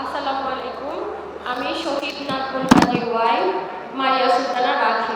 আসসালামু আলাইকুম। আমি শহীদ নাকুল কাজী ওয়াই মারিয়া সুলতানা রাখি